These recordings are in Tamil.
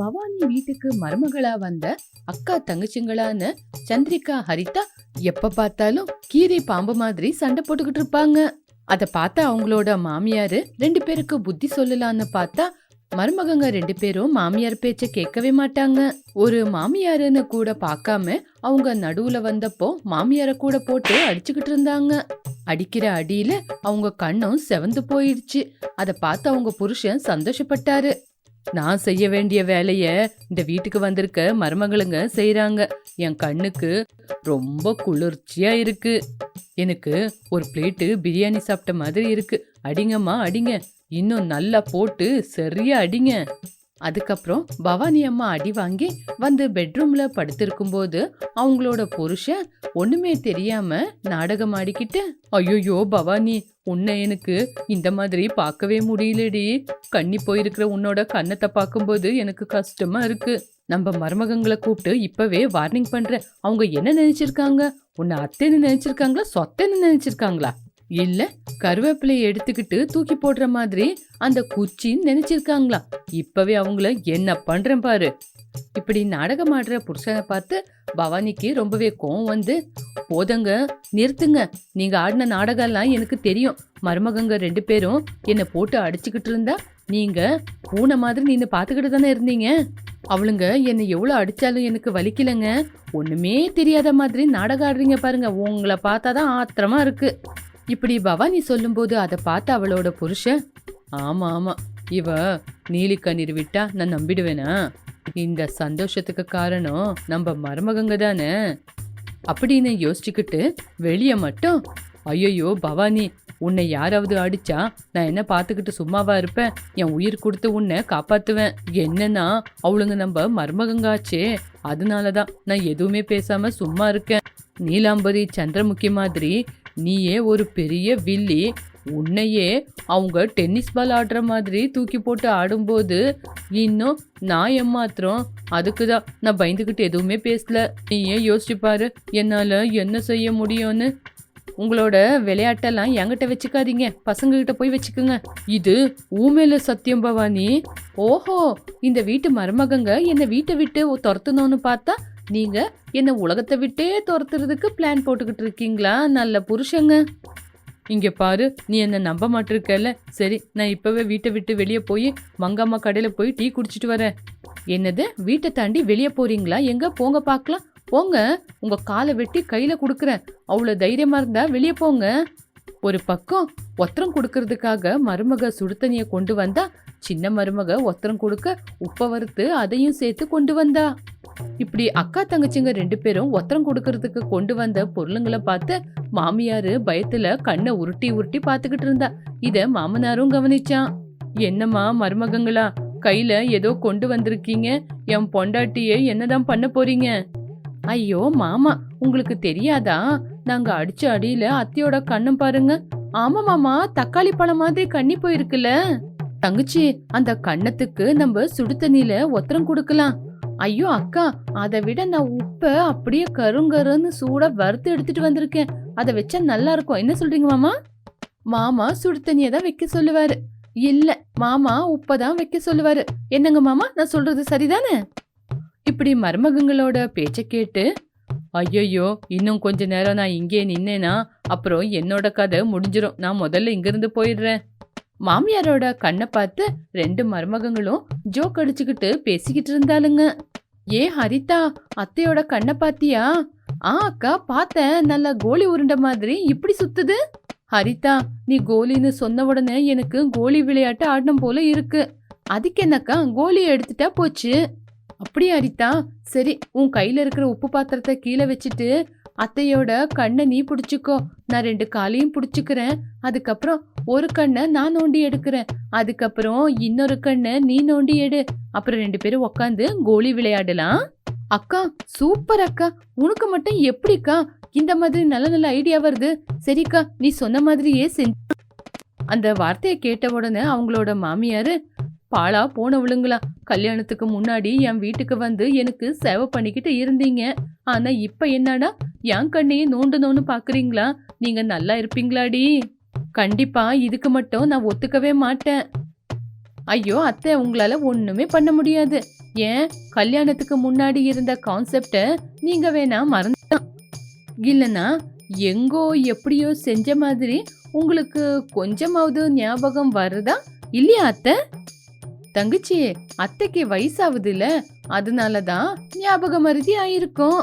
பவானி வீட்டுக்கு மருமகளா வந்த அக்கா தங்கச்சிங்களான சந்திரிகா ஹரிதா எப்ப பார்த்தாலும் கீரை பாம்பு மாதிரி சண்டை போட்டுக்கிட்டு இருப்பாங்க. அத பார்த்தா அவங்களோட மாமியாரு ரெண்டு பேருக்கு புத்தி சொல்லலான்னு பார்த்தா மருமகங்க ரெண்டு பேரும் மாமியார் பேச்ச கேட்கவே மாட்டாங்க. ஒரு மாமியாருன்னு கூட பார்க்காம அவங்க நடுவுல வந்தப்போ மாமியார கூட போட்டு அடிச்சுக்கிட்டு இருந்தாங்க. அடிக்கிற அடியில அவங்க கண்ணும் செவந்து போயிடுச்சு. அத பார்த்து அவங்க புருஷன் சந்தோஷப்பட்டாரு. நான் செய்ய வேண்டிய வேலைய இந்த வீட்டுக்கு வந்திருக்க மருமகளுங்க செய்யறாங்க என் கண்ணுக்கு ரொம்ப குளிர்ச்சியா இருக்கு. எனக்கு ஒரு பிளேட்டு பிரியாணி சாப்பிட்ட மாதிரி இருக்கு. அடிங்கம்மா அடிங்க. இன்னும் நல்லா போட்டு சரியா அடிங்க. அதுக்கப்புறம் பவானி அம்மா அடி வாங்கி வந்து பெட்ரூம்ல படுத்திருக்கும் போது அவங்களோட புருஷன் ஒண்ணுமே தெரியாம நாடகம் ஆடிக்கிட்டு ஐயோயோ பவானி உன்னை எனக்கு இந்த மாதிரி பார்க்கவே முடியலடி. கண்ணி போயிருக்கிற உன்னோட கன்னத்தை பார்க்கும்போது எனக்கு கஷ்டமா இருக்கு. நம்ம மருமகங்களை கூப்பிட்டு இப்பவே வார்னிங் பண்றேன். அவங்க என்ன நினைச்சிருக்காங்க? உன்னை அத்தைன்னு நினைச்சிருக்காங்களா? சொத்தைன்னு நினைச்சிருக்காங்களா? இல்ல கருவேப்பிலையை எடுத்துக்கிட்டு தூக்கி போடுற மாதிரி அந்த குச்சின்னு நினைச்சிருக்காங்களா? இப்பவே அவங்கள என்ன பண்றேன் பாரு. இப்படி நாடகம் ஆடுற புருஷனை பார்த்து பவானிக்கு ரொம்பவே கோவம் வந்து போதங்க நிறுத்துங்க. நீங்க ஆடின நாடகம்லாம் எனக்கு தெரியும். மருமகங்க ரெண்டு பேரும் என்னை போட்டு அடிச்சுக்கிட்டு இருந்தா நீங்க பூனை மாதிரி நீங்க பாத்துக்கிட்டு தானே இருந்தீங்க? அவளுங்க என்னை எவ்வளோ அடிச்சாலும் எனக்கு வலிக்கலைங்க. ஒண்ணுமே தெரியாத மாதிரி நாடகம் ஆடுறீங்க பாருங்க. உங்களை பார்த்தா தான் ஆத்திரமா இருக்கு. இப்படி பவானி சொல்லும்போது அதை பார்த்து அவளோட புருஷன் ஆமா ஆமா. இவ நீலிக்கண்ணீர் விட்டா நான் நம்பிடுவேனா? இந்த சந்தோஷத்துக்கு காரணம் நம்ம மருமகங்க தானே? அப்படின்னு யோசிச்சுக்கிட்டு வெளியே மட்டும் ஐயோ பவானி உன்னை யாராவது அடிச்சா நான் என்ன பார்த்துக்கிட்டு சும்மாவா இருப்பேன்? என் உயிர் கொடுத்து உன்னை காப்பாத்துவேன். என்னன்னா அவளுங்க நம்ம மருமகங்காச்சே. அதனாலதான் நான் எதுவுமே பேசாம சும்மா இருக்கேன். நீலாம்பரி சந்திரமுகி மாதிரி நீயே ஒரு பெரிய வில்லி உன்னையே அவங்க டென்னிஸ் பால் ஆடுற மாதிரி தூக்கி போட்டு ஆடும்போது இன்னும் நான் ஏமாத்திரம் அதுக்கு தான் நான் பயந்துக்கிட்டு எதுவுமே பேசல. நீ ஏன் யோசிச்சு பாரு என்னால் என்ன செய்ய முடியும்னு. உங்களோட விளையாட்டெல்லாம் என்கிட்ட வச்சுக்காதீங்க. பசங்ககிட்ட போய் வச்சுக்கோங்க. இது ஊமேல சத்தியம் பவானி. ஓஹோ இந்த வீட்டு மருமகங்க என்னை வீட்டை விட்டு துரத்தணும்னு பார்த்தா நீங்க என்ன உலகத்தை விட்டே துரத்துறதுக்கு பிளான் போட்டுக்கிட்டு இருக்கீங்களா? நல்ல புருஷங்க. இங்க பாரு நீ என்ன நம்ப மாட்டிருக்கல சரி நான் இப்பவே வீட்டை விட்டு வெளியே போய் மங்கம்மா கடையில போய் டீ குடிச்சிட்டு வரேன். என்னது வீட்டை தாண்டி வெளியே போறீங்களா? எங்க? போங்க பார்க்கலாம். போங்க உங்க காலை வெட்டி கையில கொடுக்குறேன். அவ்வளோ தைரியமா இருந்தா வெளியே போங்க. ஒரு பக்கம் ஒத்தரம் கொடுக்கறதுக்காக மருமக சுடுதண்ணிய கொண்டு வந்தா சின்ன மருமக ஒத்தரம் கொடுக்க உப்ப வறுத்து அதையும் சேர்த்து கொண்டு வந்தா. இப்படி அக்கா தங்கச்சிங்க ரெண்டு பேரும் ஒத்தரம் கொடுக்கறதுக்கு கொண்டு வந்த பொருளுங்களை பார்த்து மாமியாரு பயத்துல கண்ணை உருட்டி உருட்டி பார்த்துக்கிட்டு இருந்தா. இத மாமனாரும் கவனிச்சான். என்னம்மா மருமகங்களா கையில ஏதோ கொண்டு வந்திருக்கீங்க. என் பொண்டாட்டியை என்னதான் பண்ண போறீங்க? ஐயோ மாமா உங்களுக்கு தெரியாதா? நாங்க அடிச்ச அடியில அத்தையோட கண்ணம் பாருங்க. ஆமா மாமா தக்காளி பழம் மாதிரி கண்ணி போயிருக்குல்ல. தங்கச்சி அந்த கண்ணத்துக்கு நம்ம சுடு தண்ணியில ஒத்தரம் கொடுக்கலாம். ஐயோ அக்கா அதை விட நான் உப்ப அப்படியே கருங்கருன்னு சூடா வறுத்து எடுத்துட்டு வந்திருக்கேன். அதை வச்சா நல்லா இருக்கும். என்ன சொல்றீங்க மாமா? மாமா சுடு தண்ணியை தான் வைக்க சொல்லுவாரு. இல்ல மாமா உப்பதான் வைக்க சொல்லுவாரு. என்னங்க மாமா? நான் சொல்றது சரிதானே? இப்படி மருமகங்களோட பேச்ச கேட்டு ஐயையோ இன்னும் கொஞ்ச நேரம் நான் இங்கே நின்னேனா அப்புறம் என்னோட கதை முடிஞ்சிடும் நான் முதல்ல இங்கிருந்து போயிடுறேன். மாமியாரோட கண்ணை பார்த்து ரெண்டு மருமகங்களும் ஜோக் அடிச்சுக்கிட்டு பேசிக்கிட்டு இருந்தாளுங்க. ஏ ஹரிதா அத்தையோட கண்ணை பாத்தியா ஆ அக்கா பார்த்தேன். நல்லா கோலி உருண்ட மாதிரி. இப்படி சுத்துது? ஹரிதா நீ கோலின்னு சொன்ன உடனே எனக்கு கோலி விளையாட்டு ஆடணும் போல இருக்கு. அதுக்கு என்னக்கா கோலி எடுத்துட்டா போச்சு? அப்படியே ஹரிதா. சரி உன் கையில இருக்கிற உப்பு பாத்திரத்தை கீழே வச்சுட்டு அத்தையோட கண்ணை நீ பிடிச்சிக்கோ. நான் ரெண்டு காலையும் பிடிச்சிக்கிறேன். அதுக்கப்புறம் ஒரு கண்ணை நான் நோண்டி எடுக்கிறேன். அதுக்கப்புறம் இன்னொரு கண்ணை நீ நோண்டி எடு. அப்புறம் ரெண்டு பேரும் உக்காந்து கோலி விளையாடலாம். அக்கா சூப்பர் அக்கா. உனக்கு மட்டும் எப்படிக்கா? இந்த மாதிரி நல்ல நல்ல ஐடியா வருது. சரிக்கா நீ சொன்ன மாதிரியே செஞ்சு அந்த வார்த்தையை கேட்ட உடனே அவங்களோட மாமியாரு பாழா போனவளுங்களா கல்யாணத்துக்கு முன்னாடி என் வீட்டுக்கு வந்து எனக்கு சேவை பண்ணிக்கிட்டு இருந்தீங்க. ஆனா இப்ப என்னடா? என் கண்ணையே நோண்டு பாக்குறீங்களா? நீங்க நல்லா இருப்பீங்களாடி. கண்டிப்பா இதுக்கு மட்டும் நான் ஒத்துக்கவே மாட்டேன். ஐயோ அத்தை உங்களால ஒண்ணுமே பண்ண முடியாது. ஏன்? கல்யாணத்துக்கு முன்னாடி இருந்த கான்செப்ட நீங்க வேணா மறந்து இல்லனா எங்கோ எப்படியோ செஞ்ச மாதிரி உங்களுக்கு கொஞ்சமாவது ஞாபகம் வருதா? இல்லையா அத்தை? தங்கச்சி அத்தைக்கு வயசாகுதுல அதனாலதான் ஞாபக மருதி ஆயிருக்கும்.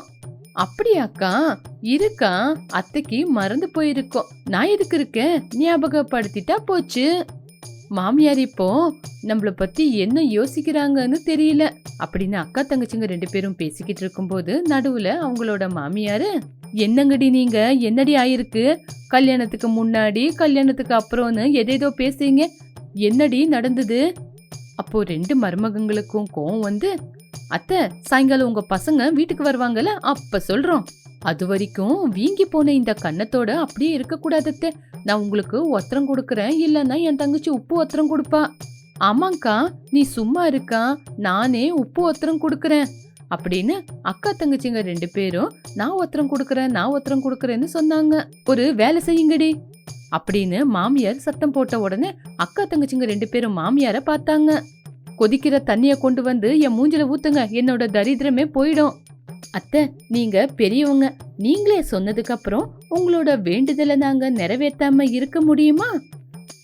அப்படியாக்கா? இருக்கா? அத்தைக்கு மறந்து போயிருக்கோம். நான் எதுக்கு இருக்கேன்? ஞாபகப்படுத்திட்டா போச்சு. மாமியார் இப்போ நம்மள பத்தி என்ன யோசிக்கிறாங்கன்னு தெரியல. அப்படின்னு அக்கா தங்கச்சிங்க ரெண்டு பேரும் பேசிக்கிட்டு இருக்கும்போது நடுவுல அவங்களோட மாமியாரு என்னங்கடி நீங்க? என்னடி ஆயிருக்கு? கல்யாணத்துக்கு முன்னாடி கல்யாணத்துக்கு அப்புறம்னு எதேதோ பேசுறீங்க. என்னடி நடந்தது? அப்போ ரெண்டு மருமகங்களுக்கும் கோவம் வந்து அத்தை சாயங்காலம் உங்க பசங்க வீட்டுக்கு வருவாங்கல்ல அப்ப சொல்றோம். அது வரைக்கும் வீங்கி போன இந்த கன்னத்தோட அப்படியே இருக்கக்கூடாதுத்த. நான் உங்களுக்கு ஒத்தரம் கொடுக்கறேன் இல்லைன்னா என் தங்கச்சி உப்பு ஒத்தரம் கொடுப்பா. ஆமாங்க்கா நீ சும்மா இருக்கா? நானே உப்பு ஒத்தரம் கொடுக்கறேன். அப்படின்னு அக்கா தங்கச்சிங்க ரெண்டு பேரும் நான் ஒத்தரம் கொடுக்கறேன் நான் ஒத்தரம் கொடுக்கறேன்னு சொன்னாங்க. ஒரு வேலை செய்யுங்கடி. அப்படின்னு மாமியார் சத்தம் போட்ட உடனே அக்கா தங்கச்சிங்க ரெண்டு பேரும் மாமியார பார்த்தாங்க. கொதிக்கிற தண்ணியை கொண்டு வந்து என் மூஞ்சில ஊத்துங்க என்னோட தரித்திரமே போயிடும். அத்தை நீங்க பெரியவங்க. நீங்களே சொன்னதுக்கு அப்புறம் உங்களோட வேண்டுதலை நாங்க நிறைவேற்றாம இருக்க முடியுமா?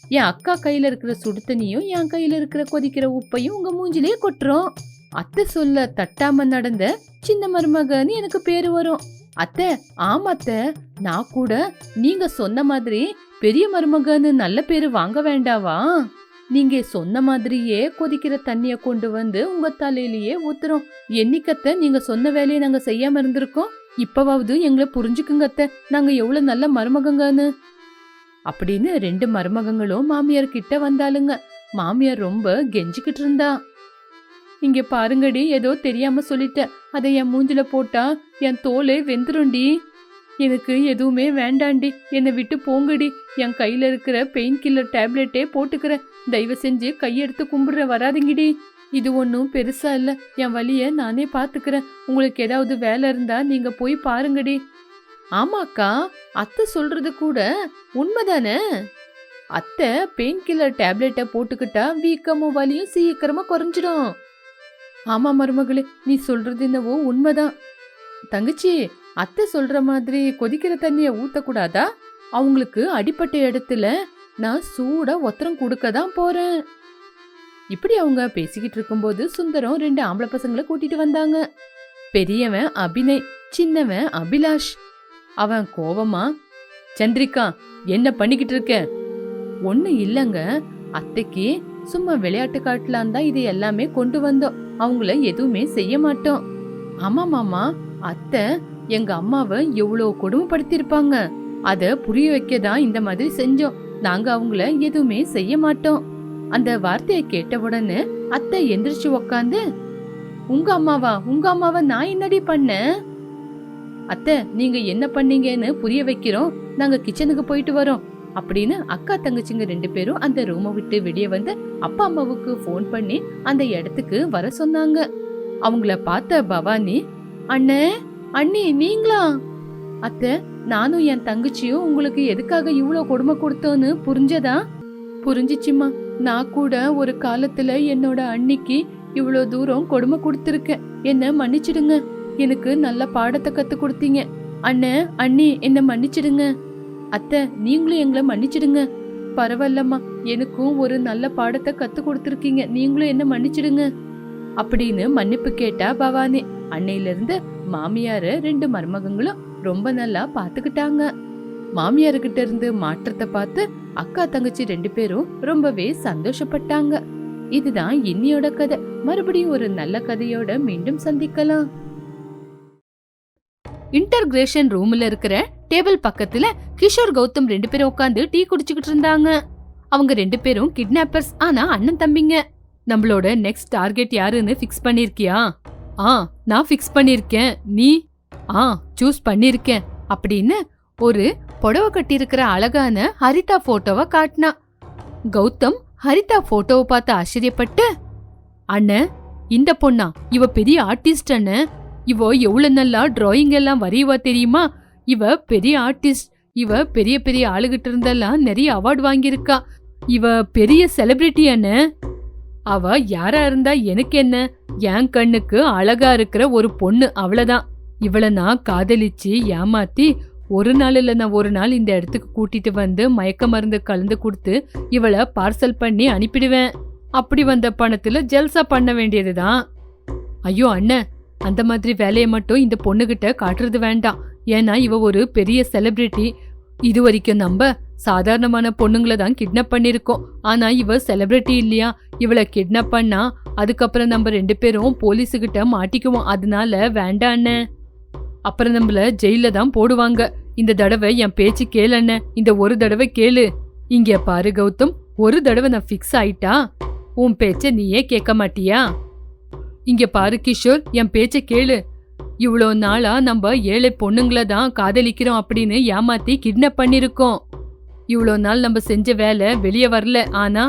என் அக்கா கையில இருக்கிற சுடுதண்ணியும் என் கையில இருக்கிற கொதிக்கிற உப்பையும் உங்க மூஞ்சிலேயே கொட்டுறோம். அத்தை சொல்ல தட்டாம நடந்த சின்ன மருமகன்னு எனக்கு பேரு வரும். அத்தை ஆமாத்த நான் கூட நீங்க சொன்ன மாதிரி பெரிய மருமகன்னு நல்ல பேரு வாங்க வேண்டாவா? நீங்க சொன்ன மாதிரியே கொதிக்கிற தண்ணிய கொண்டு வந்து உங்க தலையிலேயே ஊத்துறோம். என்னைக்கத்த நீங்க சொன்ன வேலையை நாங்க செய்யாம இருந்திருக்கோம்? இப்பவாவது எங்களை புரிஞ்சுக்குங்க அத்தை. நாங்க எவ்வளவு நல்ல மருமகங்கன்னு. அப்படின்னு ரெண்டு மருமகங்களும் மாமியார் கிட்ட வந்தாளுங்க. மாமியார் ரொம்ப கெஞ்சிக்கிட்டு இருந்தா. இங்க பாருங்கடி ஏதோ தெரியாம சொல்லிட்டேன் அதை என் மூஞ்சில போட்டா என் தோலே வெந்துரும்டி. எனக்கு எதுவுமே வேண்டாண்டி என்னை விட்டு போங்கடி. என் கையில இருக்கிற பெயின் கில்லர் டேப்லெட்டே போட்டுக்கிறேன். தயவு செஞ்சு கையெடுத்து கும்பிடுற வராதுங்கடி. இது ஒன்றும் பெருசா இல்லை. என் வழியை நானே பார்த்துக்கிறேன் உங்களுக்கு ஏதாவது வேலை இருந்தா நீங்க போய் பாருங்கடி. ஆமாக்கா அத்தை சொல்றது கூட உண்மைதானே? அத்தை பெயின் கில்லர் டேப்லெட்டை போட்டுக்கிட்டா வீக்கமும் வலியும் சீக்கிரமா குறைஞ்சிடும். ஆமா மருமகளே நீ சொல்றது என்னவோ உண்மைதான். தங்கச்சி அத்தை சொல்ற மாதிரி கொதிக்கிற தண்ணிய ஊத்தக்கூடாதா? அவங்களுக்கு அடிப்பட்ட இடத்துல நான் சூடா ஒத்தரம் கொடுக்க தான் போறேன். இப்படி அவங்க பேசிக்கிட்டு இருக்கும்போது சுந்தரம் ரெண்டு ஆம்பளை பசங்களை கூட்டிட்டு வந்தாங்க. பெரியவன் அபிநய் சின்னவன் அபிலாஷ். அவன் கோவமா சந்திரிகா என்ன பண்ணிக்கிட்டு இருக்க? ஒண்ணு இல்லங்க. அத்தைக்கு சும்மா விளையாட்டு காட்டலாம் தான் இது எல்லாமே கொண்டு வந்தோம். அவங்கள எதுவுமே செய்ய மாட்டோம். ஆமா மாமா. அத்தை எங்க அம்மாவை எவ்வளோ கொடுமைப்படுத்தியிருப்பாங்க. அத புரிய வைக்க தான் இந்த மாதிரி செஞ்சோம். நாங்க அவங்கள எதுவுமே செய்ய மாட்டோம். அந்த வார்த்தையை கேட்ட உடனே அத்தை எந்திரிச்சு உக்காந்து உங்க அம்மாவா? உங்க அம்மாவை நான் என்னடி பண்ணேன் அத்தை நீங்க என்ன பண்ணீங்கன்னு புரிய வைக்கிறோம். நாங்க கிச்சனுக்கு போயிட்டு வரோம். அப்படின்னு அக்கா தங்கச்சிங்க ரெண்டு பேரும் அந்த ரூமை விட்டு வெளியே வந்து அப்பா அம்மாவுக்கு ஃபோன் பண்ணி அந்த இடத்துக்கு வர சொன்னாங்க. அவங்கள பார்த்த பவானி அண்ணே அண்ணி நீங்களா? அத்தை நானும் என் தங்கச்சியும் உங்களுக்கு எதுக்காக இவ்வளோ கொடுமை கொடுத்தோன்னு புரிஞ்சதா? புரிஞ்சிச்சுமா நான் கூட ஒரு காலத்துல என்னோட அண்ணிக்கு இவ்வளோ தூரம் கொடுமை கொடுத்துருக்கேன். என்ன மன்னிச்சிடுங்க. எனக்கு நல்ல பாடத்தை கத்து கொடுத்தீங்க. அண்ணே அண்ணி என்ன மன்னிச்சிடுங்க. அத்தை நீங்களும் எங்களை மன்னிச்சிடுங்க. பரவாயில்லம்மா. எனக்கும் ஒரு நல்ல பாடத்தை கத்து கொடுத்துருக்கீங்க. நீங்களும் என்ன மன்னிச்சிடுங்க. அப்படின்னு மன்னிப்பு கேட்டா பவானி. அன்னையிலிருந்து மாமியார ரெண்டு மருமகங்களும் ரொம்ப நல்லா பாத்துக்கிட்டாங்க. மாமியார்கிட்ட இருந்து மாற்றத்தை பார்த்து அக்கா தங்கச்சி ரெண்டு பேரும் ரொம்பவே சந்தோஷப்பட்டாங்க. இதுதான் இன்னியோட கதை. மறுபடியும் ஒரு நல்ல கதையோட மீண்டும் சந்திக்கலாம். இன்டர்கிரேஷன் ரூம்ல இருக்கிற டேபிள் பக்கத்துல கிஷோர் கௌதம் ரெண்டு பேரும் உட்காந்து டீ குடிச்சுக்கிட்டு இருந்தாங்க. அவங்க ரெண்டு பேரும் கிட்னாப்பர்ஸ் ஆனா அண்ணன் தம்பிங்க. நம்மளோட நெக்ஸ்ட் டார்கெட் யாருன்னு ஃபிக்ஸ் பண்ணிருக்கியா? ஆ நான் ஃபிக்ஸ் பண்ணிருக்கேன். நீ? ஆ சூஸ் பண்ணிருக்கேன் அப்படின்னு ஒரு புடவை கட்டியிருக்கிற அழகான ஹரிதா போட்டோவை காட்டினா. கௌதம் ஹரிதா போட்டோவை பார்த்து ஆச்சரியப்பட்டு அண்ணன் இந்த பொண்ணா? இவ பெரிய ஆர்டிஸ்ட் அண்ணன் இவ எவ்வளவு நல்லா டிராயிங் எல்லாம் வரையுவா தெரியுமா? இவ பெரிய ஆர்டிஸ்ட் இவ பெரிய பெரிய ஆளுகிட்ட இருந்தெல்லாம் நிறைய அவார்ட் வாங்கியிருக்கா. இவ பெரிய செலிபிரிட்டி அண்ணன் அவ யாரா இருந்தா எனக்கு என்ன? என் கண்ணுக்கு அழகா இருக்கிற ஒரு பொண்ணு அவ்வளவுதான். இவளை நான் காதலிச்சு ஏமாத்தி ஒரு நாள் இல்லைன்னா நான் ஒரு நாள் இந்த இடத்துக்கு கூட்டிட்டு வந்து மயக்க மருந்து கலந்து கொடுத்து இவளை பார்சல் பண்ணி அனுப்பிடுவேன். அப்படி வந்த பணத்துல ஜல்சா பண்ண வேண்டியதுதான். ஐயோ அண்ணன் அந்த மாதிரி வேலையை மட்டும் இந்த பொண்ணுகிட்ட காட்டுறது வேண்டாம். ஏன்னா இவ ஒரு பெரிய செலிபிரிட்டி இது வரைக்கும் நம்ம சாதாரணமான பொண்ணுங்களை தான் கிட்னாப் பண்ணியிருக்கோம். ஆனா இவ செலிபிரிட்டி இல்லையா? இவளை கிட்னாப் பண்ணா அதுக்கப்புறம் நம்ம ரெண்டு பேரும் போலீஸுகிட்ட மாட்டிக்குவோம். அதனால வேண்டாம் அண்ணன் அப்புறம் நம்மள ஜெயில தான் போடுவாங்க. இந்த தடவை என் பேச்சு கேளு இந்த ஒரு தடவை கேளு. இங்க பாரு கௌதம் ஒரு தடவை நான் ஃபிக்ஸ் ஆயிட்டா? உன் பேச்ச நீயே கேட்க மாட்டியா? இங்க பாரு கிஷோர் என் பேச்ச கேளு. இவ்வளோ நாளா நம்ம ஏழை பொண்ணுங்களை தான் காதலிக்கிறோம் அப்படின்னு ஏமாத்தி கிட்னப் பண்ணிருக்கோம். இவ்வளோ நாள் நம்ம செஞ்ச வேலை வெளியே வரல. ஆனா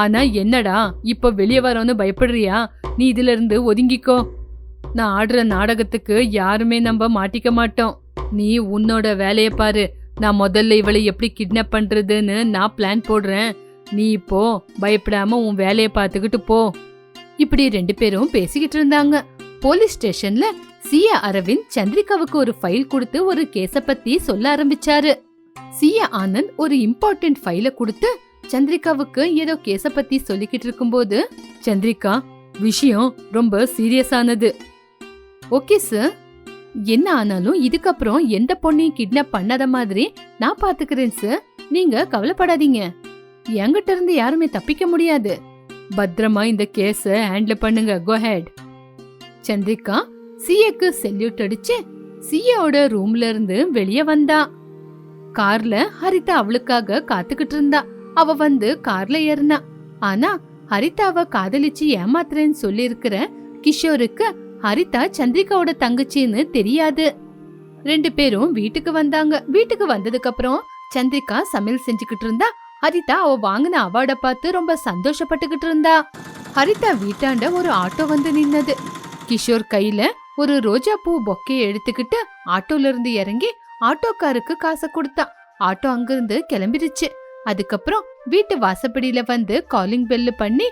ஆனா என்னடா இப்போ வெளியே வரோன்னு பயப்படுறியா? நீ இதுல இருந்து ஒதுங்கிக்கோ. நான் ஆடுற நாடகத்துக்கு யாருமே நம்ம மாட்டிக்க மாட்டோம். நீ உன்னோட வேலைய பாரு. நான் முதல்ல இவளை எப்படி கிட்னாப் பண்றதுன்னு நான் பிளான் போடுறேன். நீ இப்போ பயப்படாம உன் வேலைய பார்த்துக்கிட்டு போ. இப்படி ரெண்டு பேரும் பேசிக்கிட்டு இருந்தாங்க. போலீஸ் ஸ்டேஷன்ல சிய அரவிந்த் சந்திரிகாவுக்கு ஒரு ஃபைல் கொடுத்து ஒரு கேஸ பத்தி சொல்ல ஆரம்பிச்சாரு. சிய ஆனந்த் ஒரு இம்பார்ட்டன்ட் ஃபைல கொடுத்து சந்திரிகாவுக்கு ஏதோ கேஸ பத்தி சொல்லிக்கிட்டு இருக்கும்போது சந்திரிகா விஷயம் ரொம்ப சீரியஸானது ஓகே சார் என்ன ஆனாலும் இதுக்கப்புறம் எந்த பொண்ணையும் கிட்னாப் பண்ணாத மாதிரி நான் பாத்துக்கிறேன் சார் நீங்க கவலைப்படாதீங்க. என்கிட்ட இருந்து யாருமே தப்பிக்க முடியாது. பத்திரமா இந்த கேஸ ஹேண்டில் பண்ணுங்க. கோ ஹெட் சந்திரிகா சிஏக்கு செல்யூட் அடிச்சு சிஏவோட ரூம்ல இருந்து வெளியே வந்தா. கார்ல ஹரிதா அவளுக்காக காத்துக்கிட்டு இருந்தா. அவ வந்து கார்ல ஏறினா. ஆனா ஹரிதாவை காதலிச்சு ஏமாத்துறேன்னு சொல்லியிருக்கிற கிஷோருக்கு ஹரிதா சந்திரிகாவோட தங்கச்சின்னு தெரியாது. ரெண்டு பேரும் வீட்டுக்கு வந்தாங்க. வீட்டுக்கு வந்ததுக்கு அப்புறம் சந்திரிகா சமையல் செஞ்சுக்கிட்டு இருந்தா. ஹரிதா அவ வாங்கின அவார்ட பார்த்து ரொம்ப சந்தோஷப்பட்டுக்கிட்டு இருந்தா. ஹரிதா வீட்டாண்ட ஒரு ஆட்டோ வந்து நின்னது. கிஷோர் கையில ஒரு ரோஜா பூ பொக்கைய எடுத்துக்கிட்டு ஆட்டோல இருந்து இறங்கி ஆட்டோக்காருக்கு காசை கொடுத்தான் ஆட்டோ அங்கிருந்து கிளம்பிருச்சு அதுக்கப்புறம் வீட்டு வாசப்படியில வந்து காலிங் பெல்லு பண்ணி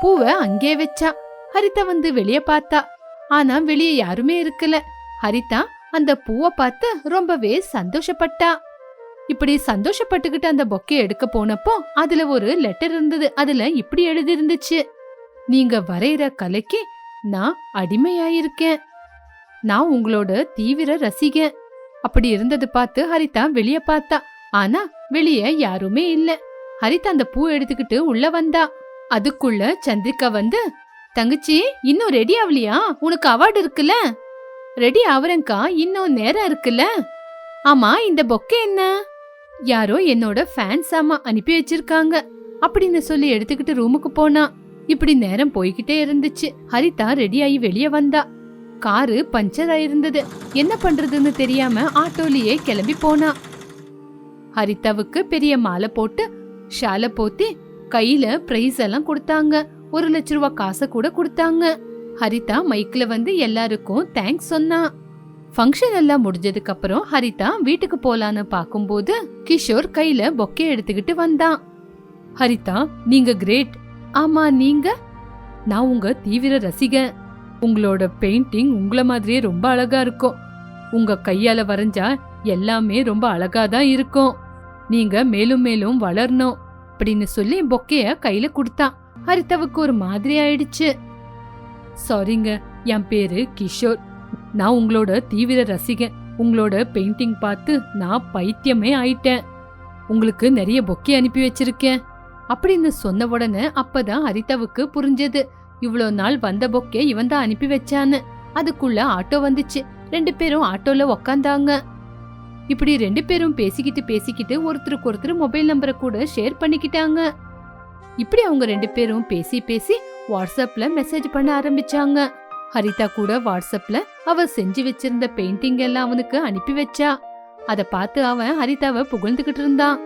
பூவை அங்கே வச்சா. ஹரிதா வந்து வெளியே பார்த்தா. ஆனா வெளிய யாருமே இருக்கல. ஹரிதா அந்த பூவை பார்த்து ரொம்பவே சந்தோஷப்பட்டா. இப்படி சந்தோஷப்பட்டுக்கிட்டு அந்த பொக்கே எடுக்க போனப்போ அதுல ஒரு லெட்டர் இருந்தது. அதுல இப்படி எழுதி இருந்துச்சு நீங்க வரைகிற கலைக்கு நான் அடிமையாயிருக்கேன். நான் உங்களோட தீவிர ரசிகன். அப்படி இருந்தது பார்த்து ஹரிதா வெளிய பார்த்தா. ஆனா வெளிய யாருமே இல்ல. ஹரிதா அந்த பூ எடுத்துக்கிட்டு உள்ள வந்தா. அதுக்குள்ள சந்திரிகா வந்து தங்கச்சி இன்னும் ரெடி ஆகலையா உனக்கு அவார்டு இருக்குல்ல? ரெடி ஆவரங்கா இன்னும் நேரம் இருக்குல்ல? ஆமா இந்த பொக்கே என்ன? யாரோ என்னோட ஃபேன்ஸ் ஆமா அனுப்பி வச்சிருக்காங்க. அப்படின்னு சொல்லி எடுத்துக்கிட்டு ரூமுக்கு போனா இப்படி நேரம் போய்கிட்டே இருந்துச்சு. ஹரிதா ரெடி ஆகி வெளியே வந்தா. காரு பஞ்சர் ஆயிருந்தது. என்ன பண்றதுன்னு தெரியாம ஆட்டோலயே கிளம்பி போனா. ஹரிதாவுக்கு பெரிய மாலை போட்டு ஷாலை போத்தி கையில பிரைஸ் எல்லாம் கொடுத்தாங்க. ஒரு லட்ச ரூபா காசை கூட கொடுத்தாங்க. ஹரிதா மைக்ல வந்து எல்லாருக்கும் தேங்க்ஸ் சொன்னா. ஃபங்க்ஷன் எல்லாம் முடிஞ்சதுக்கு அப்புறம் ஹரிதா வீட்டுக்கு போலான்னு பாக்கும்போது கிஷோர் கையில பொக்கே எடுத்துக்கிட்டு வந்தான். ஹரிதா நீங்க கிரேட் ஆமா நீங்க? நான் உங்க தீவிர ரசிகன். உங்களோட பெயிண்டிங் உங்களை மாதிரியே ரொம்ப அழகா இருக்கும். உங்க கையால வரைஞ்சா எல்லாமே ரொம்ப அழகா தான் இருக்கும். நீங்க மேலும் மேலும் வளரணும். அப்படின்னு சொல்லி பொக்கைய கையில கொடுத்தான் ஹரிதாவுக்கு ஒரு மாதிரி ஆயிடுச்சு. சாரிங்க என் பேரு கிஷோர். நான் உங்களோட தீவிர ரசிகன். உங்களோட பெயிண்டிங் பார்த்து நான் பைத்தியமே ஆயிட்டேன். உங்களுக்கு நிறைய பொக்கே அனுப்பி வச்சிருக்கேன். அப்படின்னு சொன்ன உடனே அப்பதான் ஹரிதாவுக்கு புரிஞ்சது. இவ்வளோ நாள் வந்த பொக்கே இவன் தான் அனுப்பி வச்சான்னு. அதுக்குள்ள ஆட்டோ வந்துச்சு. ரெண்டு பேரும் ஆட்டோல உக்காந்தாங்க. இப்படி ரெண்டு பேரும் பேசிக்கிட்டு பேசிக்கிட்டு ஒருத்தருக்கு ஒருத்தர் மொபைல் நம்பரை கூட ஷேர் பண்ணிக்கிட்டாங்க. இப்படி அவங்க ரெண்டு பேரும் பேசி பேசி வாட்ஸ்அப்ல மெசேஜ் பண்ண ஆரம்பிச்சாங்க. ஹரிதா கூட வாட்ஸ்அப்ல அவ செஞ்சு வச்சிருந்த பெயிண்டிங் எல்லாம் அவனுக்கு அனுப்பி வச்சா. அத பார்த்து அவன் ஹரிதாவை புகழ்ந்துகிட்டு இருந்தான்.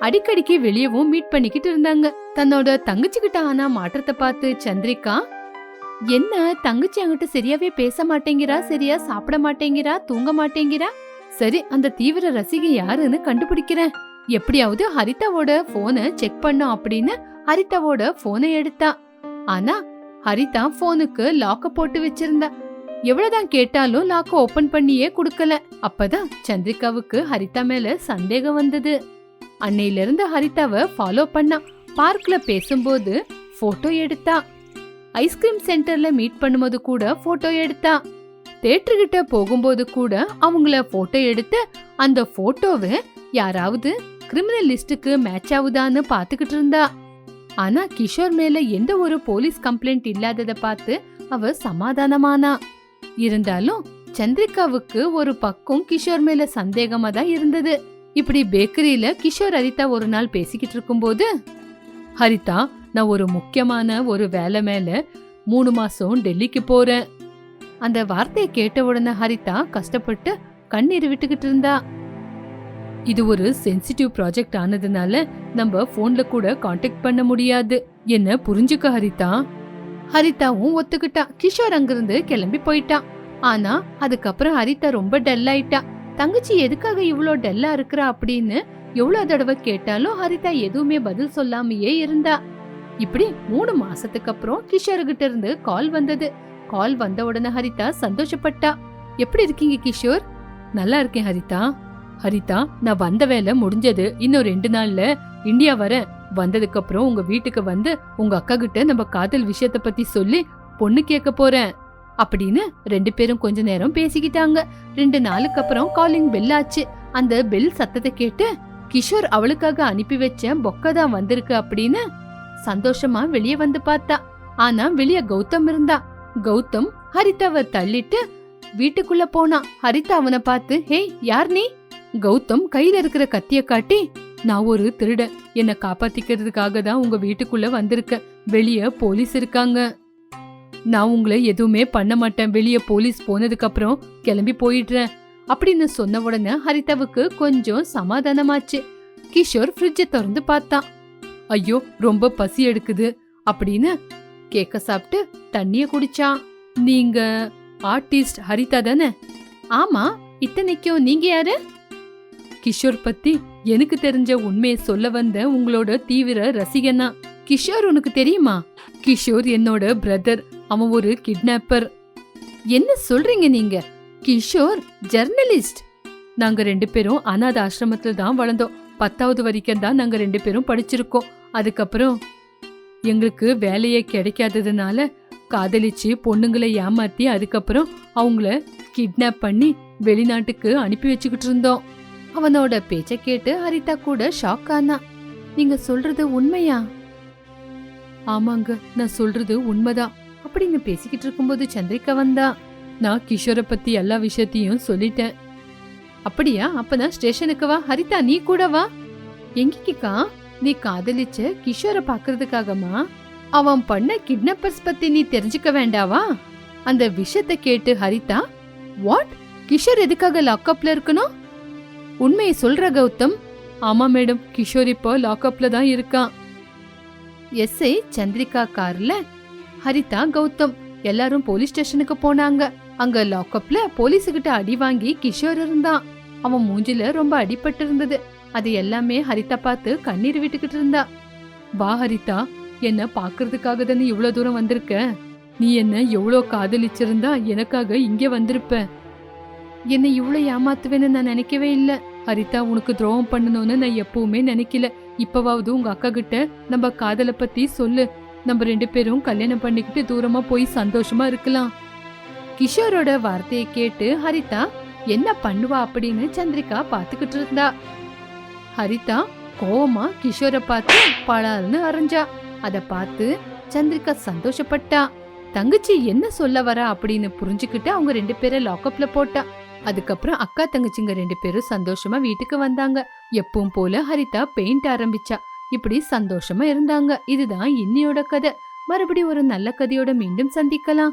அடிக்கடிக்கு வெளியவும் மீட் பண்ணிக்கிட்டு இருந்தாங்க. தன்னோட தங்கச்சிக்கிட்ட ஆனா மாற்றத்தை பார்த்து சந்திரிகா என்ன தங்கச்சி அங்கிட்ட சரியாவே பேச மாட்டேங்கிறா? சரியா சாப்பிட மாட்டேங்கிறா? தூங்க மாட்டேங்கிறா? சரி அந்த தீவிர ரசிகை யாருன்னு கண்டுபிடிக்கிறேன். எப்படியாவது ஹரிதாவோட போனை செக் பண்ணும் அப்படின்னு ஹரிதாவோட போனை எடுத்தா. ஆனா ஹரிதா போனுக்கு லாக்க போட்டு வச்சிருந்தா. எவ்வளவுதான் கேட்டாலும் லாக்க ஓபன் பண்ணியே கொடுக்கல. அப்பதான் சந்திரிகாவுக்கு ஹரிதா மேல சந்தேகம் வந்தது. அன்னையில இருந்து ஹரிதாவை ஃபாலோ பண்ணா. பார்க்ல பேசும்போது போட்டோ எடுத்தா. ஐஸ்கிரீம் சென்டர்ல மீட் பண்ணும்போது கூட போட்டோ எடுத்தா. தேட்டர்கிட்ட போகும்போது கூட அவங்கள போட்டோ எடுத்து அந்த போட்டோவை யாராவது கிரிமினல் லிஸ்டுக்கு மேட்ச் ஆகுதான்னு பாத்துக்கிட்டு இருந்தா. ஆனா கிஷோர் மேல எந்த ஒரு போலீஸ் கம்ப்ளைண்ட் இல்லாதத பார்த்து அவ சமாதானமானா. இருந்தாலும் சந்திரிகாவுக்கு ஒரு பக்கம் கிஷோர் மேல சந்தேகமா தான் இருந்தது. இப்படி பேக்கரியில கிஷோர் ஹரிதா ஒரு நாள் பேசிக்கிட்டு இருக்கும்போது ஹரிதா நான் ஒரு முக்கியமான ஒரு வேலை மேல மூணு மாசம் டெல்லிக்கு போறேன். அந்த வார்த்தையை கேட்ட உடனே ஹரிதா கஷ்டப்பட்டு கண்ணீர் விட்டுக்கிட்டு இருந்தா. இது ஒரு சென்சிட்டிவ் ப்ராஜெக்ட் ஆனதுனால நம்ம ஃபோன்ல கூட காண்டாக்ட் பண்ண முடியாது. என்ன புரிஞ்சுக்க ஹரிதா? ஹரிதாவும் ஒத்துக்கிட்டா. கிஷோர் அங்கிருந்து கிளம்பி போயிட்டான். ஆனா அதுக்கப்புறம் ஹரிதா ரொம்ப டல் ஆயிட்டா. தங்கச்சி எதுக்காக இவ்ளோ டல்லா இருக்கிறா அப்படின்னு எவ்வளோ தடவை கேட்டாலும் ஹரிதா எதுவுமே பதில் சொல்லாமையே இருந்தா. இப்படி மூணு மாசத்துக்கு அப்புறம் கிஷோர் கிட்ட இருந்து கால் வந்தது. கால் வந்த உடனே ஹரிதா சந்தோஷப்பட்டா. எப்படி இருக்கீங்க கிஷோர்? நல்லா இருக்கேன் ஹரிதா. ஹரிதா நான் வந்த வேலை முடிஞ்சது. இன்னும் ரெண்டு நாள்ல இந்தியா வரேன் வந்ததுக்கு அப்புறம் உங்க வீட்டுக்கு வந்து உங்க அக்கா கிட்ட நம்ம காதல் விஷயத்த பத்தி சொல்லி பொண்ணு கேட்க போறேன் அப்படின்னு ரெண்டு பேரும் கொஞ்ச நேரம் பேசிக்கிட்டாங்க. ரெண்டு நாளுக்கு அப்புறம் காலிங் பெல் ஆச்சு. அந்த பெல் சத்தத்தை கேட்டு கிஷோர் அவளுக்காக அனுப்பி வச்ச பொக்க தான் வந்திருக்கு அப்படின்னு சந்தோஷமா வெளியே வந்து பார்த்தா. ஆனா வெளிய கௌதம் இருந்தா. கௌதம் ஹரிதாவை தள்ளிட்டு வீட்டுக்குள்ள போனா. ஹரிதா அவனை பார்த்து ஹே யார் நீ? கௌதம் கையில இருக்கிற கத்திய காட்டி நான் ஒரு திருட. என்ன காப்பாத்திக்கிறதுக்காக தான் உங்க வீட்டுக்குள்ள வந்திருக்கேன் வெளிய போலீஸ் இருக்காங்க. நான் உங்களை எதுவுமே பண்ண மாட்டேன். வெளிய போலீஸ் போனதுக்கு அப்புறம் கிளம்பி போயிடுறேன். அப்படின்னு சொன்ன உடனே ஹரிதாவுக்கு கொஞ்சம் சமாதானமாச்சு. கிஷோர் ஃப்ரிட்ஜை திறந்து பார்த்தான். ஐயோ ரொம்ப பசி எடுக்குது. அப்படின்னு கேக்க சாப்பிட்டு தண்ணிய குடிச்சான். நீங்க ஆர்டிஸ்ட் ஹரிதா தானே? ஆமா. இத்தனைக்கும் நீங்க யாரு? கிஷோர் பத்தி எனக்கு தெரிஞ்ச உண்மையை சொல்ல வந்த உங்களோட தீவிர ரசிகனா கிஷோர் உனக்கு தெரியுமா? கிஷோர் என்னோட பிரதர் அவன் ஒரு கிட்னாப்பர் என்ன சொல்றீங்க நீங்க? கிஷோர் ஜெர்னலிஸ்ட் நாங்க ரெண்டு பேரும் அனாத ஆசிரமத்துல தான் வளர்ந்தோம். பத்தாவது வரைக்கும் தான் நாங்க ரெண்டு பேரும் படிச்சிருக்கோம். அதுக்கப்புறம் எங்களுக்கு வேலையே கிடைக்காததுனால காதலிச்சு பொண்ணுங்களை ஏமாத்தி அதுக்கப்புறம் அவங்கள கிட்னாப் பண்ணி வெளிநாட்டுக்கு அனுப்பி வச்சுக்கிட்டு இருந்தோம். அவனோட பேச்ச கேட்டு ஹரிதா கூட ஷாக் ஆனா நீங்க சொல்றது உண்மையா? ஆமாங்க நான் சொல்றது உண்மைதான். அப்படின்னு பேசிக்கிட்டு இருக்கும்போது சந்திரிகா வந்தா நான் கிஷோரை பத்தி எல்லா விஷயத்தையும் சொல்லிட்டேன். அப்படியா? அப்பதான் ஸ்டேஷனுக்கு வா. ஹரிதா நீ கூட வா. எங்கிக்கா நீ காதலிச்ச கிஷோரை பாக்குறதுக்காகமா? அவன் பண்ண கிட்னப்பர்ஸ் பத்தி நீ தெரிஞ்சுக்க வேண்டாவா? அந்த விஷயத்தை கேட்டு ஹரிதா வாட் கிஷோர் எதுக்காக லாக்அப்ல இருக்கணும்? உண்மையை சொல்ற கௌதம்? ஆமா மேடம் கிஷோர் இப்போ லாக்அப்ல தான் இருக்கான் எஸ்ஐ சந்திரிகா கார்ல? ஹரிதா கௌதம் எல்லாரும் போலீஸ் ஸ்டேஷனுக்கு போனாங்க. அங்க லாக்அப்ல போலீஸுகிட்ட அடி வாங்கி கிஷோர் இருந்தான். அவன் மூஞ்சில ரொம்ப அடிபட்டு இருந்தது. அது எல்லாமே ஹரிதா பார்த்து கண்ணீர் விட்டுக்கிட்டு இருந்தா. வா ஹரிதா என்ன பாக்குறதுக்காக தானே இவ்வளவு தூரம் வந்திருக்க? நீ என்ன எவ்வளோ காதலிச்சிருந்தா எனக்காக இங்கே வந்திருப்ப? என்னை இவ்வளோ ஏமாத்துவேன்னு நான் நினைக்கவே இல்லை. ஹரிதா உனக்கு துரோகம் பண்ணணும்னு நான் எப்பவுமே நினைக்கல. இப்பவாவது உங்க அக்கா கிட்ட நம்ம காதலை பத்தி சொல்லு. நம்ம ரெண்டு பேரும் கல்யாணம் பண்ணிக்கிட்டு தூரமா போய் சந்தோஷமா இருக்கலாம். கிஷோரோட வார்த்தையை கேட்டு ஹரிதா என்ன பண்ணுவா? அப்படின்னு சந்திரிகா பாத்துக்கிட்டு இருந்தா. ஹரிதா கோவமா கிஷோரை பார்த்து பலால்னு அரைஞ்சா. அத பார்த்து சந்திரிகா சந்தோஷப்பட்டா. தங்கச்சி என்ன சொல்ல வரா? அப்படின்னு புரிஞ்சுக்கிட்டு அவங்க ரெண்டு பேரை லாக்அப்ல போட்டா. அதுக்கப்புறம் அக்கா தங்கச்சிங்க ரெண்டு பேரும் சந்தோஷமா வீட்டுக்கு வந்தாங்க. எப்பவும் போல ஹரிதா பெயிண்ட் ஆரம்பிச்சா. இப்படி சந்தோஷமா இருந்தாங்க. இதுதான் இன்னியோட கதை. மறுபடியும் ஒரு நல்ல கதையோட மீண்டும் சந்திக்கலாம்.